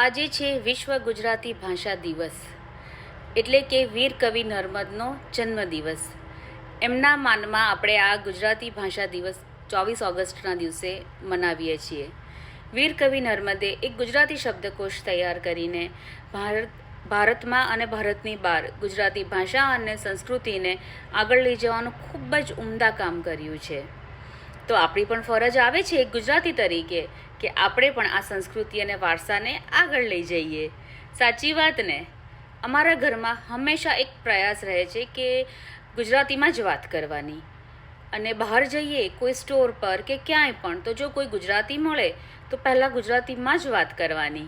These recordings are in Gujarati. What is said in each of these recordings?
આજે છે વિશ્વ ગુજરાતી ભાષા દિવસ. એટલે કે વીર કવિ નર્મદનો જન્મદિવસ. એમના માનમાં આપણે આ ગુજરાતી ભાષા દિવસ ચોવીસ ઓગસ્ટના દિવસે મનાવીએ છીએ. વીર કવિ નર્મદે એક ગુજરાતી શબ્દકોશ તૈયાર કરીને ભારત, ભારતમાં અને ભારતની બહાર ગુજરાતી ભાષા અને સંસ્કૃતિને આગળ લઈ જવાનું ખૂબ જ ઉમદા કામ કર્યું છે. તો આપણી પણ ફરજ આવે છે ગુજરાતી તરીકે કે આપણે પણ આ સંસ્કૃતિ અને વારસાને આગળ લઈ જઈએ. સાચી વાત ને? અમારા ઘરમાં હંમેશા એક પ્રયાસ રહે છે કે ગુજરાતીમાં જ વાત કરવાની. અને બહાર જઈએ, કોઈ સ્ટોર પર કે ક્યાંય પણ, તો જો કોઈ ગુજરાતી મળે, તો પહેલાં ગુજરાતીમાં જ વાત કરવાની.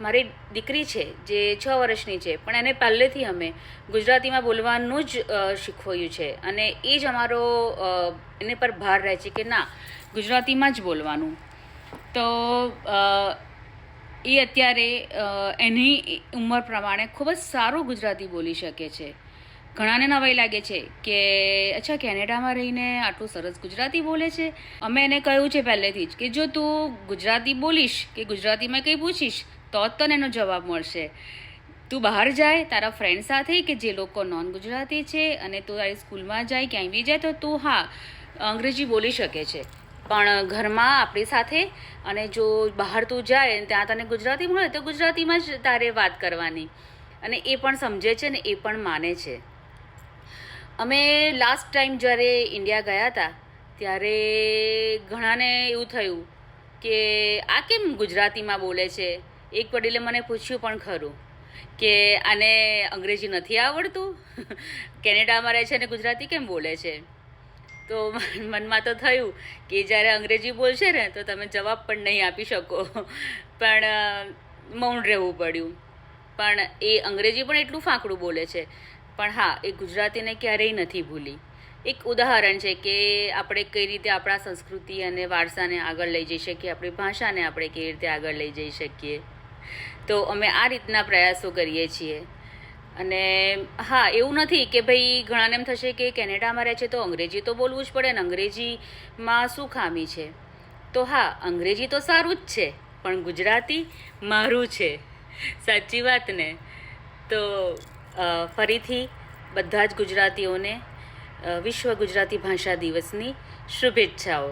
મારી દીકરી છે, જે છ વર્ષની છે, પણ એને પહેલેથી અમે ગુજરાતીમાં બોલવાનું જ શીખવાયું છે. અને એ જ અમારો એને પર ભાર રહે છે કે ના, ગુજરાતીમાં જ બોલવાનું. તો એ અત્યારે એની ઉંમર પ્રમાણે ખૂબ જ સારું ગુજરાતી બોલી શકે છે. ઘણાને નવાઈ લાગે છે કે, અચ્છા, કેનેડામાં રહીને આટલું સરસ ગુજરાતી બોલે છે. અમે એને કહ્યું છે પહેલેથી જ કે જો તું ગુજરાતી બોલીશ કે ગુજરાતીમાં કંઈ પૂછીશ તો જ તને એનો જવાબ મળશે. તું બહાર જાય, તારા ફ્રેન્ડ સાથે, કે જે લોકો નોન ગુજરાતી છે અને તું તારી સ્કૂલમાં જાય, ક્યાંય બી જાય, તો તું હા, અંગ્રેજી બોલી શકે છે. પણ ઘરમાં આપણી સાથે અને જો બહાર તું જાય ત્યાં તને ગુજરાતી મળે, તો ગુજરાતીમાં જ તારે વાત કરવાની. અને એ પણ સમજે છે ને એ પણ માને છે. અમે લાસ્ટ ટાઈમ જ્યારે ઇન્ડિયા ગયા હતા, ત્યારે ઘણાને એવું થયું કે, આ કેમ ગુજરાતીમાં બોલે છે? એક વડીલે મને પૂછ્યું પણ ખરું કે આને અંગ્રેજી નથી આવડતું? કેનેડામાં રહે છે અને ગુજરાતી કેમ બોલે છે? તો મનમાં તો થયું કે જ્યારે અંગ્રેજી બોલશે ને તો તમે જવાબ પણ નહીં આપી શકો. પણ મૌન રહેવું પડ્યું. પણ એ અંગ્રેજી પણ એટલું ફાંકડું બોલે છે. પણ હા, એ ગુજરાતીને ક્યારેય નથી ભૂલી. એક ઉદાહરણ છે કે આપણે કઈ રીતે આપણા સંસ્કૃતિ અને વારસાને આગળ લઈ જઈ શકીએ, આપણી ભાષાને આપણે કેવી રીતે આગળ લઈ જઈ શકીએ? તો અમે આ રીતના પ્રયાસો કરીએ છીએ. અને હા, એવું નથી કે ભાઈ ઘણાને એમ થશે કે કેનેડામાં રહે છે તો અંગ્રેજી તો બોલવું જ પડે ને અંગ્રેજીમાં શું ખામી છે? તો હા, અંગ્રેજી તો સારું જ છે, પણ ગુજરાતી મારું છે. સાચી વાત ને? તો ફરીથી બધા જ ગુજરાતીઓને વિશ્વ ગુજરાતી ભાષા દિવસની શુભેચ્છાઓ.